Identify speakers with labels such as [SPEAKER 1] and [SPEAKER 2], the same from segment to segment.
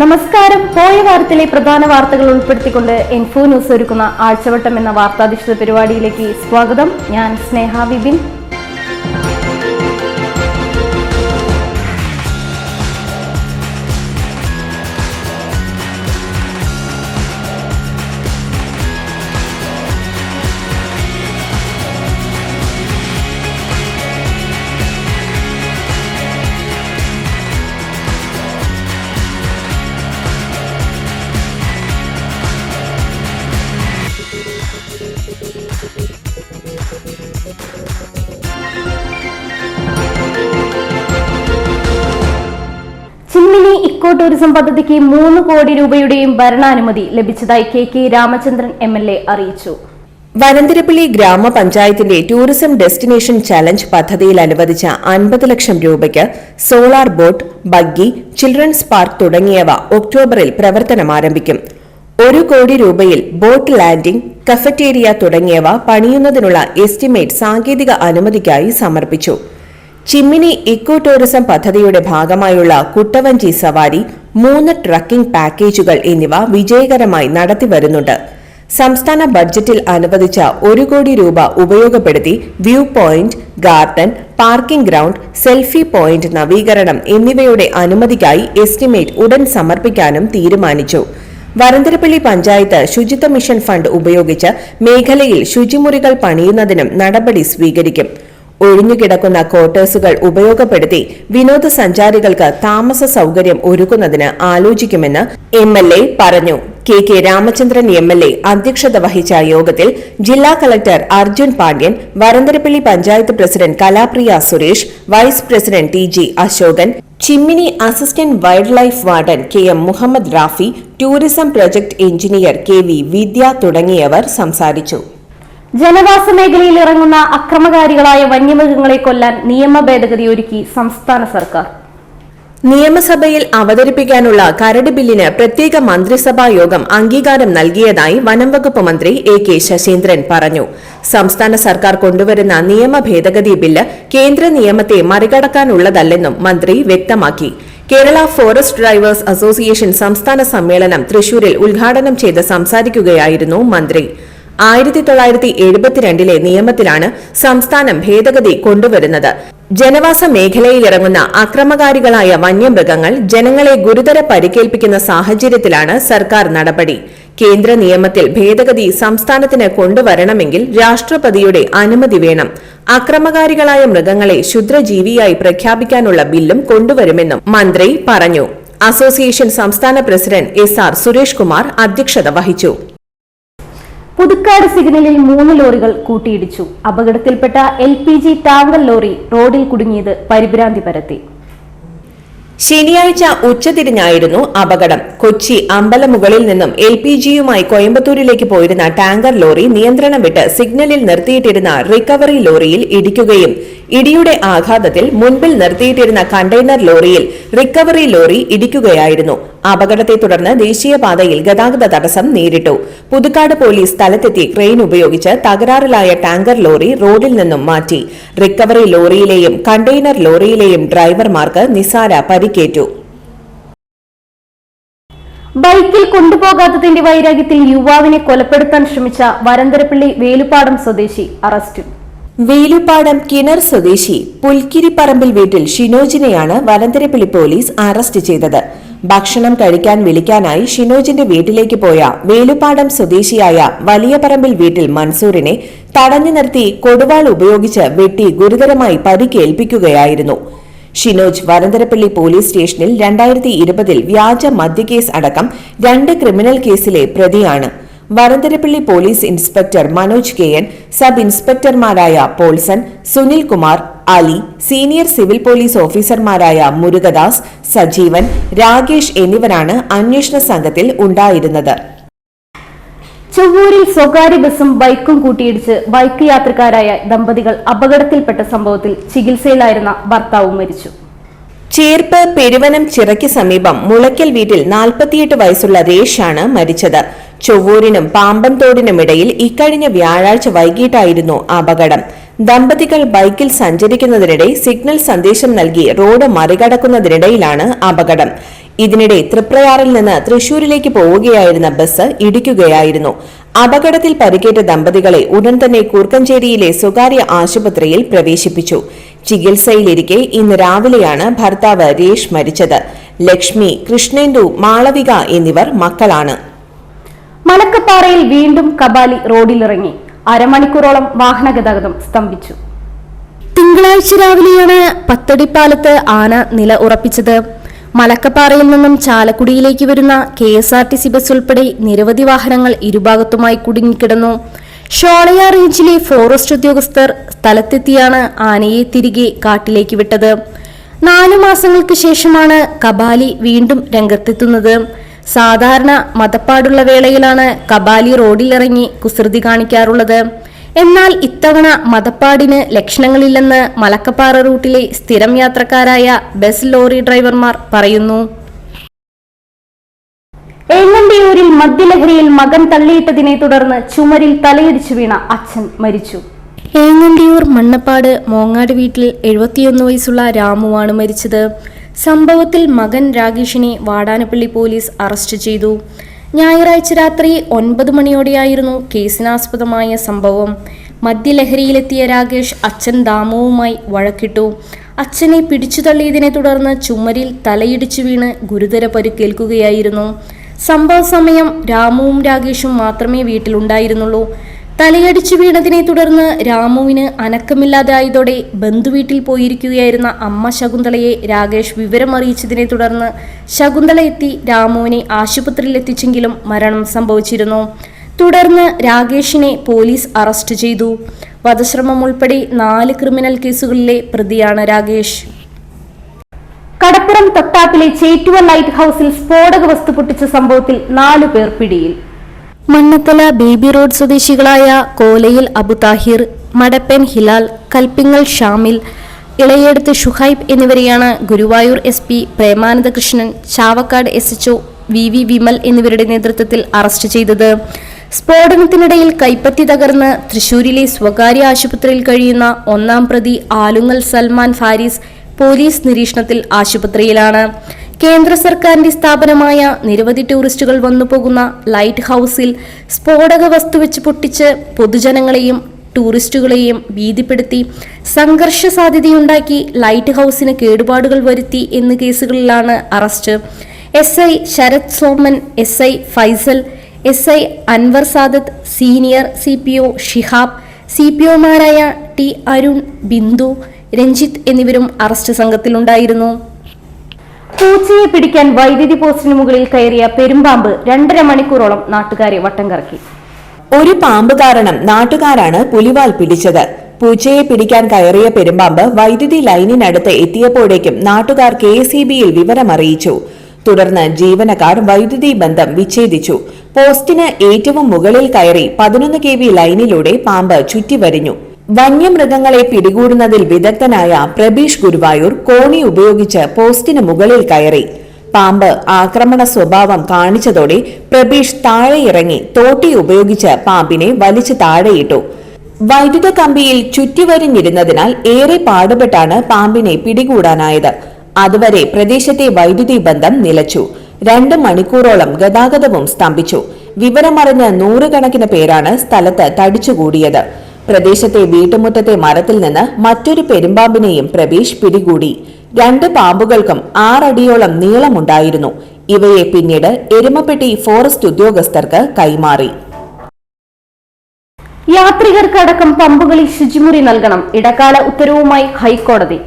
[SPEAKER 1] നമസ്കാരം. പോയ വാരത്തിലെ പ്രധാന വാർത്തകൾ ഉൾപ്പെടുത്തിക്കൊണ്ട് ഇൻഫോ ന്യൂസ് ഒരുക്കുന്ന ആഴ്ചവട്ടം എന്ന വാർത്താധിഷ്ഠിത പരിപാടിയിലേക്ക് സ്വാഗതം. ഞാൻ സ്നേഹ വിപിൻ. ഇക്കോ ടൂറിസം പദ്ധതിക്ക് മൂന്ന് കോടി രൂപയുടെയും ഭരണാനുമതി ലഭിച്ചതായി K K Ramachandran M L A അറിയിച്ചു.
[SPEAKER 2] വനന്തിരപ്പള്ളി ഗ്രാമപഞ്ചായത്തിന്റെ ടൂറിസം ഡെസ്റ്റിനേഷൻ ചലഞ്ച് പദ്ധതിയിൽ അനുവദിച്ച അൻപത് ലക്ഷം രൂപയ്ക്ക് solar boat buggy children's park തുടങ്ങിയവ ഒക്ടോബറിൽ പ്രവർത്തനം ആരംഭിക്കും. ഒരു കോടി രൂപയിൽ ബോട്ട് ലാൻഡിംഗ് കഫറ്റേരിയ തുടങ്ങിയവ പണിയുന്നതിനുള്ള എസ്റ്റിമേറ്റ് സാങ്കേതിക അനുമതിക്കായി സമർപ്പിച്ചു. ചിമ്മിനി ഇക്കോ ടൂറിസം പദ്ധതിയുടെ ഭാഗമായുള്ള കുട്ടവഞ്ചി സവാരി മൂന്ന് ട്രക്കിംഗ് പാക്കേജുകൾ എന്നിവ വിജയകരമായി നടത്തിവരുന്നുണ്ട്. സംസ്ഥാന ബഡ്ജറ്റിൽ അനുവദിച്ച ഒരു കോടി രൂപ ഉപയോഗപ്പെടുത്തി view point garden parking ground selfie point നവീകരണം എന്നിവയുടെ അനുമതിക്കായി എസ്റ്റിമേറ്റ് ഉടൻ സമർപ്പിക്കാനും തീരുമാനിച്ചു. വരന്തരപ്പള്ളി പഞ്ചായത്ത് ശുചിത്വ മിഷൻ ഫണ്ട് ഉപയോഗിച്ച് മേഖലയിൽ ശുചിമുറികൾ പണിയുന്നതിനും നടപടി സ്വീകരിക്കും. ഒഴിഞ്ഞുകിടക്കുന്ന ക്വാർട്ടേഴ്സുകൾ ഉപയോഗപ്പെടുത്തി വിനോദസഞ്ചാരികൾക്ക് താമസ സൗകര്യം ഒരുക്കുന്നതിന് ആലോചിക്കുമെന്ന് എം എൽ എ പറഞ്ഞു. K K Ramachandran M L A അധ്യക്ഷത വഹിച്ച യോഗത്തിൽ ജില്ലാ collector Arjun Pandian Varantharappally panchayat president Kalapriya Suresh vice president T G Ashokan Chimmini assistant wildlife warden K M Muhammad Rafi tourism project engineer K V Vidya തുടങ്ങിയവർ സംസാരിച്ചു.
[SPEAKER 1] ജനവാസ മേഖലയിൽ ഇറങ്ങുന്ന അക്രമകാരികളായ വന്യമൃഗങ്ങളെ കൊല്ലാൻ നിയമ ഭേദഗതി ഒരുക്കി സംസ്ഥാന സർക്കാർ.
[SPEAKER 2] നിയമസഭയിൽ അവതരിപ്പിക്കാനുള്ള കരട് ബില്ലിന് പ്രത്യേക മന്ത്രിസഭാ യോഗം അംഗീകാരം നൽകിയതായി വനം വകുപ്പ് മന്ത്രി എ കെ ശശീന്ദ്രൻ പറഞ്ഞു. സംസ്ഥാന സർക്കാർ കൊണ്ടുവരുന്ന നിയമ ഭേദഗതി ബില്ല് കേന്ദ്ര നിയമത്തെ മറികടക്കാനുള്ളതല്ലെന്നും മന്ത്രി വ്യക്തമാക്കി. കേരള ഫോറസ്റ്റ് ഡ്രൈവേഴ്സ് അസോസിയേഷൻ സംസ്ഥാന സമ്മേളനം തൃശൂരിൽ ഉദ്ഘാടനം ചെയ്ത് സംസാരിക്കുകയായിരുന്നു മന്ത്രി. ആയിരത്തി തൊള്ളായിരത്തി എഴുപത്തിരണ്ടിലെ നിയമത്തിലാണ് സംസ്ഥാനം ഭേദഗതി കൊണ്ടുവരുന്നത്. ജനവാസ മേഖലയിലിറങ്ങുന്ന അക്രമകാരികളായ വന്യമൃഗങ്ങൾ ജനങ്ങളെ ഗുരുതര പരിക്കേൽപ്പിക്കുന്ന സാഹചര്യത്തിലാണ് സർക്കാർ നടപടി. കേന്ദ്ര നിയമത്തിൽ ഭേദഗതി സംസ്ഥാനത്തിന് കൊണ്ടുവരണമെങ്കിൽ രാഷ്ട്രപതിയുടെ അനുമതി വേണം. അക്രമകാരികളായ മൃഗങ്ങളെ ക്ഷുദ്രജീവിയായി പ്രഖ്യാപിക്കാനുള്ള ബില്ലും കൊണ്ടുവരുമെന്നും മന്ത്രി പറഞ്ഞു. അസോസിയേഷൻ സംസ്ഥാന president S R Suresh Kumar അധ്യക്ഷത വഹിച്ചു.
[SPEAKER 1] പുതുക്കാട് സിഗ്നലിൽ മൂന്ന് ലോറികൾ കൂട്ടിയിടിച്ചു. അപകടത്തിൽപ്പെട്ട L P G tanker lorry റോഡിൽ കുടുങ്ങിയത് പരിഭ്രാന്തി പരത്തി.
[SPEAKER 2] ശനിയാഴ്ച ഉച്ചതിരിഞ്ഞായിരുന്നു അപകടം. കൊച്ചി അമ്പലമുകളിൽ നിന്നും എൽ പി ജിയുമായി കോയമ്പത്തൂരിലേക്ക് പോയിരുന്ന ടാങ്കർ ലോറി നിയന്ത്രണം വിട്ട് സിഗ്നലിൽ നിർത്തിയിട്ടിരുന്ന റിക്കവറി ലോറിയിൽ ഇടിക്കുകയും ഇടിയുടെ ആഘാതത്തിൽ മുൻപിൽ നിർത്തിയിട്ടിരുന്ന കണ്ടെയ്നർ ലോറിയിൽ റിക്കവറി ലോറി ഇടിക്കുകയായിരുന്നു. അപകടത്തെ തുടർന്ന് ദേശീയപാതയിൽ ഗതാഗത തടസ്സം നേരിട്ടു. പുതുക്കാട് പോലീസ് സ്ഥലത്തെത്തി ക്രെയിൻ ഉപയോഗിച്ച് തകരാറിലായ ടാങ്കർ ലോറി റോഡിൽ നിന്നും മാറ്റി. റിക്കവറി ലോറിയിലെയും കണ്ടെയ്നർ ലോറിയിലെയും ഡ്രൈവർമാർക്ക് നിസാര പരിക്കേറ്റു.
[SPEAKER 1] ബൈക്കിൽ കൊണ്ടുപോകാത്തതിന്റെ വൈരാഗ്യത്തിൽ യുവാവിനെ കൊലപ്പെടുത്താൻ ശ്രമിച്ച വരന്തരപ്പള്ളി വേലുപ്പാടം സ്വദേശി അറസ്റ്റിൽ.
[SPEAKER 2] വേലുപ്പാടം കിണർ സ്വദേശി പുൽക്കിരിപ്പറമ്പിൽ വീട്ടിൽ ഷിനോജിനെയാണ് വനന്തരപ്പിളി പോലീസ് അറസ്റ്റ് ചെയ്തത്. ഭക്ഷണം കഴിക്കാൻ വിളിക്കാനായി ഷിനോജിന്റെ വീട്ടിലേക്ക് പോയ വേലുപ്പാടം സ്വദേശിയായ വലിയപറമ്പിൽ വീട്ടിൽ മൻസൂറിനെ തടഞ്ഞു നിർത്തി കൊടുവാൾ ഉപയോഗിച്ച് വെട്ടി ഗുരുതരമായി പരിക്കേൽപ്പിക്കുകയായിരുന്നു. ഷിനോജ് വനന്തരപ്പള്ളി പോലീസ് സ്റ്റേഷനിൽ രണ്ടായിരത്തി ഇരുപതിൽ വ്യാജ മദ്യക്കേസ് അടക്കം രണ്ട് ക്രിമിനൽ കേസിലെ പ്രതിയാണ്. Varantharappally police inspector Manoj K N sub ഇൻസ്പെക്ടർമാരായ Paulson Sunil Kumar Ali senior civil police ഓഫീസർമാരായ മുരുകദാസ് സജീവൻ രാകേഷ് എന്നിവരാണ് അന്വേഷണ സംഘത്തിൽ ഉണ്ടായിരുന്നത്.
[SPEAKER 1] ചൊവ്വൂരിൽ സ്വകാര്യ ബസും ബൈക്കും കൂട്ടിയിടിച്ച് ബൈക്ക് യാത്രക്കാരായ ദമ്പതികൾ അപകടത്തിൽപ്പെട്ട സംഭവത്തിൽ ചികിത്സയിലായിരുന്ന ഭർത്താവും മരിച്ചു.
[SPEAKER 2] ചേർപ്പ് പെരുവനം ചിറയ്ക്ക് സമീപം മുളയ്ക്കൽ വീട്ടിൽ നാൽപ്പത്തിയെട്ട് വയസ്സുള്ള രേഷാണ് മരിച്ചത്. ചൊവ്വൂരിനും പാമ്പൻതോടിനുമിടയിൽ ഇക്കഴിഞ്ഞ വ്യാഴാഴ്ച വൈകിട്ടായിരുന്നു അപകടം. ദമ്പതികൾ ബൈക്കിൽ സഞ്ചരിക്കുന്നതിനിടെ സിഗ്നൽ സന്ദേശം നൽകി റോഡ് മറികടക്കുന്നതിനിടയിലാണ് അപകടം. ഇതിനിടെ തൃപ്രയാറിൽ നിന്ന് തൃശൂരിലേക്ക് പോവുകയായിരുന്ന ബസ് ഇടിക്കുകയായിരുന്നു. അപകടത്തിൽ പരിക്കേറ്റ ദമ്പതികളെ ഉടൻ തന്നെ കൂർക്കഞ്ചേരിയിലെ സ്വകാര്യ ആശുപത്രിയിൽ പ്രവേശിപ്പിച്ചു. ചികിത്സയിലിരിക്കെ ഇന്ന് രാവിലെയാണ് ഭർത്താവ് രേഷ് മരിച്ചത്. ലക്ഷ്മി കൃഷ്ണേന്ദു മാളവിക എന്നിവർ മക്കളാണ്.
[SPEAKER 1] മലക്കപ്പാറയിൽ വീണ്ടും കബാലി റോഡിലിറങ്ങി. അരമണിക്കൂറോളം വാഹനഗതാഗതം സ്തംഭിച്ചു. തിങ്കളാഴ്ച രാവിലെയാണ് പത്തടിപ്പാലത്ത് ആന നില ഉറപ്പിച്ചത്. മലക്കപ്പാറയിൽ നിന്നും ചാലക്കുടിയിലേക്ക് വരുന്ന K S R T C bus ഉൾപ്പെടെ നിരവധി വാഹനങ്ങൾ ഇരുഭാഗത്തുമായി കുടുങ്ങിക്കിടന്നു. ഷോളയ റേഞ്ചിലെ ഫോറസ്റ്റ് ഉദ്യോഗസ്ഥർ സ്ഥലത്തെത്തിയാണ് ആനയെ തിരികെ കാട്ടിലേക്ക് വിട്ടത്. നാലു മാസങ്ങൾക്ക് ശേഷമാണ് കബാലി വീണ്ടും രംഗത്തെത്തുന്നത്. സാധാരണ മതപ്പാടുള്ള വേളയിലാണ് കബാലി റോഡിലിറങ്ങി കുസൃതി കാണിക്കാറുള്ളത്. എന്നാൽ ഇത്തവണ മതപ്പാടിന് ലക്ഷണങ്ങളില്ലെന്ന് മലക്കപ്പാറ റൂട്ടിലെ സ്ഥിരം യാത്രക്കാരായ ബസ് ലോറി ഡ്രൈവർമാർ പറയുന്നു. എങ്ങണ്ടിയൂരിൽ മദ്യലഹരിയിൽ മകൻ തള്ളിയിട്ടതിനെ തുടർന്ന് ചുമരിൽ തലയിടിച്ചു വീണ അച്ഛൻ മരിച്ചു. ഏങ്ങണ്ടിയൂർ മണ്ണപ്പാട് മോങ്ങാട് വീട്ടിൽ എഴുപത്തിയൊന്ന് വയസ്സുള്ള രാമുവാണ് മരിച്ചത്. സംഭവത്തിൽ മകൻ രാകേഷിനെ വാടാനപ്പള്ളി പോലീസ് അറസ്റ്റ് ചെയ്തു. ഞായറാഴ്ച രാത്രി ഒൻപത് മണിയോടെയായിരുന്നു കേസിനാസ്പദമായ സംഭവം. മദ്യലഹരിയിലെത്തിയ രാകേഷ് അച്ഛൻ ദാമുവുമായി വഴക്കിട്ടു. അച്ഛനെ പിടിച്ചു തള്ളിയതിനെ തുടർന്ന് ചുമരിൽ തലയിടിച്ചു വീണ് ഗുരുതര പരിക്കേൽക്കുകയായിരുന്നു. സംഭവ സമയം രാമുവും രാകേഷും മാത്രമേ വീട്ടിലുണ്ടായിരുന്നുള്ളൂ. തലയടിച്ചു വീണതിനെ തുടർന്ന് രാമുവിന് അനക്കമില്ലാതായതോടെ ബന്ധുവീട്ടിൽ പോയിരിക്കുകയായിരുന്ന അമ്മ ശകുന്തളയെ രാകേഷ് വിവരമറിയിച്ചതിനെ തുടർന്ന് ശകുന്തള എത്തി രാമുവിനെ ആശുപത്രിയിൽ എത്തിച്ചെങ്കിലും മരണം സംഭവിച്ചിരുന്നു. തുടർന്ന് രാകേഷിനെ പോലീസ് അറസ്റ്റ് ചെയ്തു. വധശ്രമം ഉൾപ്പെടെ നാല് ക്രിമിനൽ കേസുകളിലെ പ്രതിയാണ് രാകേഷ്. കടപ്പുറം തൊട്ടാപ്പിലെ ചേറ്റുവ ലൈറ്റ് ഹൌസിൽ സ്ഫോടക വസ്തു പൊട്ടിച്ച സംഭവത്തിൽ നാലു പേർ പിടിയിൽ. മണ്ണത്തല ബേബി റോഡ് സ്വദേശികളായ കോലയിൽ അബുതാഹിർ മടപ്പൻ ഹിലാൽ കൽപ്പിങ്ങൽ ഷാമിൽ ഇളയെടുത്ത് ഷുഹൈബ് എന്നിവരെയാണ് Guruvayur S P Premanandakrishnan Chavakkad S H O V V Vimal എന്നിവരുടെ നേതൃത്വത്തിൽ അറസ്റ്റ് ചെയ്തത്. സ്ഫോടനത്തിനിടയിൽ കൈപ്പത്തി തകർന്ന് തൃശൂരിലെ സ്വകാര്യ ആശുപത്രിയിൽ കഴിയുന്ന ഒന്നാം പ്രതി ആലുങ്ങൽ സൽമാൻ ഫാരിസ് പോലീസ് നിരീക്ഷണത്തിൽ ആശുപത്രിയിലാണ്. കേന്ദ്ര സർക്കാരിന്റെ സ്ഥാപനമായ നിരവധി ടൂറിസ്റ്റുകൾ വന്നുപോകുന്ന ലൈറ്റ് ഹൌസിൽ സ്ഫോടക വസ്തു വെച്ച് പൊട്ടിച്ച് പൊതുജനങ്ങളെയും ടൂറിസ്റ്റുകളെയും ഭീതിപ്പെടുത്തി സംഘർഷ സാധ്യതയുണ്ടാക്കി ലൈറ്റ് ഹൌസിന് കേടുപാടുകൾ വരുത്തി എന്ന കേസുകളിലാണ് arrest. S I Sarath Soman S I Faisal S I Anwar Sadath senior C P O Shihab C P ഒമാരായ T Arun Bindu Ranjith എന്നിവരും അറസ്റ്റ് സംഘത്തിലുണ്ടായിരുന്നു. പൂച്ചയെ പിടിക്കാൻ വൈദ്യുതി പോസ്റ്റിന് മുകളിൽ കയറിയ പെരുമ്പാമ്പ് രണ്ടര മണിക്കൂറോളം നാട്ടുകാരെ വട്ടം കറക്കി
[SPEAKER 2] ഒരു പാമ്പ് കാരണം നാട്ടുകാരാണ് പുലിവാൽ പിടിച്ചത്. പൂച്ചയെ പിടിക്കാൻ കയറിയ പെരുമ്പാമ്പ് വൈദ്യുതി ലൈനിനടുത്ത് എത്തിയപ്പോഴേക്കും നാട്ടുകാർ കെ എസ് വിവരമറിയിച്ചു. തുടർന്ന് ജീവനക്കാർ വൈദ്യുതി ബന്ധം വിച്ഛേദിച്ചു. പോസ്റ്റിന് ഏറ്റവും മുകളിൽ കയറി പതിനൊന്ന് കെ വി ലൈനിലൂടെ പാമ്പ് ചുറ്റിവരിഞ്ഞു. വന്യമൃഗങ്ങളെ പിടികൂടുന്നതിൽ വിദഗ്ധനായ പ്രബീഷ് ഗുരുവായൂർ കോണി ഉപയോഗിച്ച് പോസ്റ്റിന് മുകളിൽ കയറി. പാമ്പ് ആക്രമണ സ്വഭാവം കാണിച്ചതോടെ പ്രബീഷ് താഴെയിറങ്ങി തോട്ടി ഉപയോഗിച്ച് പാമ്പിനെ വലിച്ചു താഴെയിട്ടു. വൈദ്യുത കമ്പിയിൽ ചുറ്റിവരിഞ്ഞിരുന്നതിനാൽ ഏറെ പാടുപെട്ടാണ് പാമ്പിനെ പിടികൂടാനായത്. അതുവരെ പ്രദേശത്തെ വൈദ്യുതി ബന്ധം നിലച്ചു. രണ്ട് മണിക്കൂറോളം ഗതാഗതവും സ്തംഭിച്ചു. വിവരമറിഞ്ഞ് നൂറുകണക്കിന് പേരാണ് സ്ഥലത്ത് തടിച്ചുകൂടിയത്. പ്രദേശത്തെ വീട്ടുമുറ്റത്തെ മരത്തിൽ നിന്ന് മറ്റൊരു പെരുമ്പാമ്പിനെയും പ്രവീഷ് പിടികൂടി. രണ്ട് പാമ്പുകൾക്കും ആറടിയോളം നീളമുണ്ടായിരുന്നു. ഇവയെ പിന്നീട് എരുമപ്പെട്ടി ഫോറസ്റ്റ് ഉദ്യോഗസ്ഥർക്ക് കൈമാറി.
[SPEAKER 1] യാത്രികർക്കടക്കം പമ്പുകളിൽ ശുചിമുറി നൽകണം. ഇടക്കാല ഉത്തരവുമായി ഹൈക്കോടതി.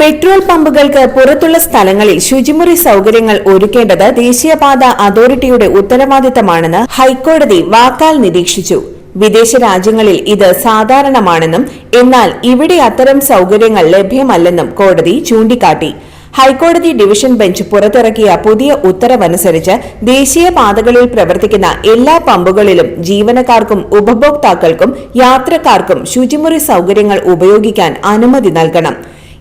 [SPEAKER 2] പെട്രോൾ പമ്പുകൾക്ക് പുറത്തുള്ള സ്ഥലങ്ങളിൽ ശുചിമുറി സൗകര്യങ്ങൾ ഒരുക്കേണ്ടത് ദേശീയപാത അതോറിറ്റിയുടെ ഉത്തരവാദിത്തമാണെന്ന് ഹൈക്കോടതി വാക്കാൽ നിരീക്ഷിച്ചു. വിദേശ രാജ്യങ്ങളിൽ ഇത് സാധാരണമാണെന്നും എന്നാൽ ഇവിടെ അത്തരം സൗകര്യങ്ങൾ ലഭ്യമല്ലെന്നും കോടതി ചൂണ്ടിക്കാട്ടി. ഹൈക്കോടതി ഡിവിഷൻ ബെഞ്ച് പുറത്തിറക്കിയ പുതിയ ഉത്തരവനുസരിച്ച് ദേശീയ പാതകളിൽ പ്രവർത്തിക്കുന്ന എല്ലാ പമ്പുകളിലും ജീവനക്കാർക്കും ഉപഭോക്താക്കൾക്കും യാത്രക്കാർക്കും ശുചിമുറി സൗകര്യങ്ങൾ ഉപയോഗിക്കാൻ അനുമതി നൽകണം.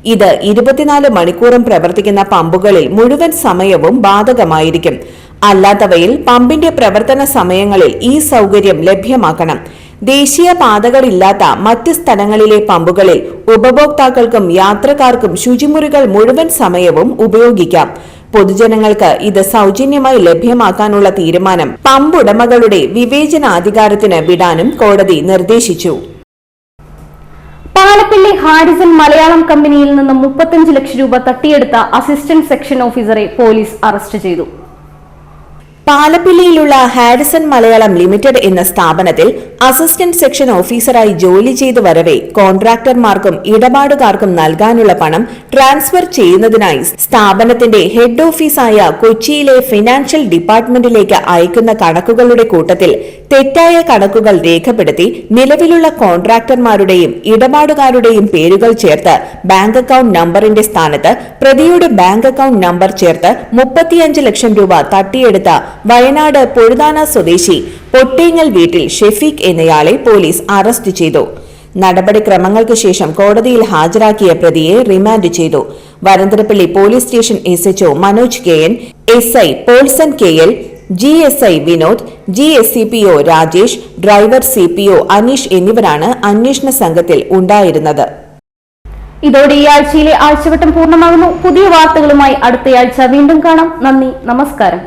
[SPEAKER 2] ഇത് ഇരുപത്തിനാല് മണിക്കൂറും പ്രവർത്തിക്കുന്ന പമ്പുകളിൽ മുഴുവൻ സമയവും ബാധകമായിരിക്കും. അല്ലാത്തവയിൽ പമ്പിന്റെ പ്രവർത്തന സമയങ്ങളിൽ ഈ സൗകര്യം ലഭ്യമാക്കണം. ദേശീയ പാതകളില്ലാത്ത മറ്റ് സ്ഥലങ്ങളിലെ പമ്പുകളിൽ ഉപഭോക്താക്കൾക്കും യാത്രക്കാർക്കും ശുചിമുറികൾ മുഴുവൻ സമയവും ഉപയോഗിക്കാം. പൊതുജനങ്ങൾക്ക് ഇത് സൗജന്യമായി ലഭ്യമാക്കാനുള്ള തീരുമാനം പമ്പുടമകളുടെ വിവേചനാധികാരത്തിന് വിടാനും കോടതി നിർദ്ദേശിച്ചു.
[SPEAKER 1] പാലപ്പിള്ളി ഹാരിസൺ മലയാളം കമ്പനിയിൽ നിന്ന് മുപ്പത്തഞ്ച് ലക്ഷം രൂപ തട്ടിയെടുത്ത അസിസ്റ്റന്റ് സെക്ഷൻ ഓഫീസറെ പോലീസ് അറസ്റ്റ് ചെയ്തു.
[SPEAKER 2] പാലപ്പിള്ളിയിലുള്ള ഹാരിസൺ മലയാളം ലിമിറ്റഡ് എന്ന സ്ഥാപനത്തിൽ അസിസ്റ്റന്റ് സെക്ഷൻ ഓഫീസറായി ജോലി ചെയ്തു വരവെ കോൺട്രാക്ടർമാർക്കും ഇടപാടുകാർക്കും നൽകാനുള്ള പണം ട്രാൻസ്ഫർ ചെയ്യുന്നതിനായി സ്ഥാപനത്തിന്റെ ഹെഡ് ഓഫീസായ കൊച്ചിയിലെ ഫിനാൻഷ്യൽ ഡിപ്പാർട്ട്മെന്റിലേക്ക് അയക്കുന്ന കണക്കുകളുടെ കൂട്ടത്തിൽ തെറ്റായ കണക്കുകൾ രേഖപ്പെടുത്തി നിലവിലുള്ള കോൺട്രാക്ടർമാരുടെയും ഇടപാടുകാരുടെയും പേരുകൾ ചേർത്ത് ബാങ്ക് അക്കൌണ്ട് നമ്പറിന്റെ സ്ഥാനത്ത് പ്രതിയുടെ ബാങ്ക് അക്കൌണ്ട് നമ്പർ ചേർത്ത് മുപ്പത്തിയഞ്ച് ലക്ഷം രൂപ തട്ടിയെടുത്ത വയനാട് പൊഴുതാന സ്വദേശി പൊട്ടേങ്ങൽ വീട്ടിൽ ഷെഫീഖ് എന്നയാളെ പോലീസ് അറസ്റ്റ് ചെയ്തു. നടപടിക്രമങ്ങൾക്ക് ശേഷം കോടതിയിൽ ഹാജരാക്കിയ പ്രതിയെ റിമാൻഡ് ചെയ്തു. Varantharappally police station S H O Manoj K N S I Paulson K L G S I Vinod G S C P O Rajesh driver C P O Aneesh എന്നിവരാണ് അന്വേഷണ സംഘത്തിൽ ഉണ്ടായിരുന്നത്.
[SPEAKER 1] ഇതോടെ ഈ ആഴ്ചയിലെ ആഴ്ചവട്ടം പൂർണമാകുന്നു. പുതിയ വാർത്തകളുമായി അടുത്തയാഴ്ച വീണ്ടും കാണാം. നന്ദി നമസ്കാരം.